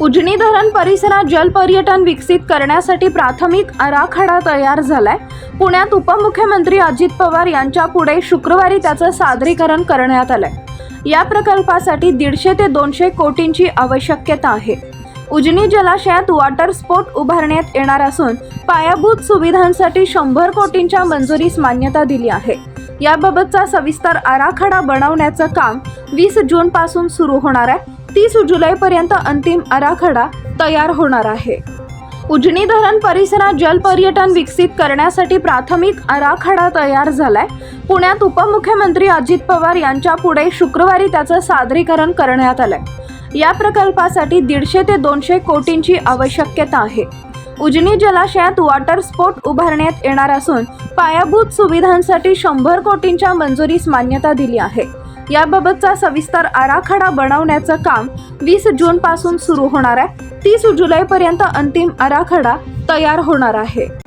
उजनी धरण परिसरात जलपर्यटन विकसित करण्यासाठी प्राथमिक आराखडा तयार झालाय. पुण्यात उपमुख्यमंत्री अजित पवार यांच्या पुढे शुक्रवारी त्याचं सादरीकरण करण्यात आलंय. या प्रकल्पासाठी दीडशे ते दोनशे कोटींची आवश्यकता आहे. उजनी जलाशयात वॉटर स्पोर्ट उभारण्यात येणार असून पायाभूत सुविधांसाठी शंभर कोटींच्या मंजुरीस मान्यता दिली आहे. याबाबतचा सविस्तर आराखडा बनवण्याचं काम वीस जून पासून सुरू होणार आहे. तीस जुलैपर्यंत अंतिम आराखडा तयार होणार आहे. उजनी धरण परिसरात जलपर्यटन विकसित करण्यासाठी प्राथमिक आराखडा तयार झालाय. पुण्यात उपमुख्यमंत्री अजित पवार यांच्या पुढे शुक्रवारी त्याचं सादरीकरण करण्यात आलंय. या प्रकल्पासाठी दीडशे ते दोनशे कोटींची आवश्यकता आहे. उजनी जलाशयात वॉटर स्पोर्ट उभारण्यात येणार असून पायाभूत सुविधांसाठी शंभर कोटींच्या मंजुरीस मान्यता दिली आहे. याबाबतचा सविस्तर आराखडा बनवण्याचं काम वीस जून पासून सुरू होणार आहे. तीस जुलैपर्यंत अंतिम आराखडा तयार होणार आहे.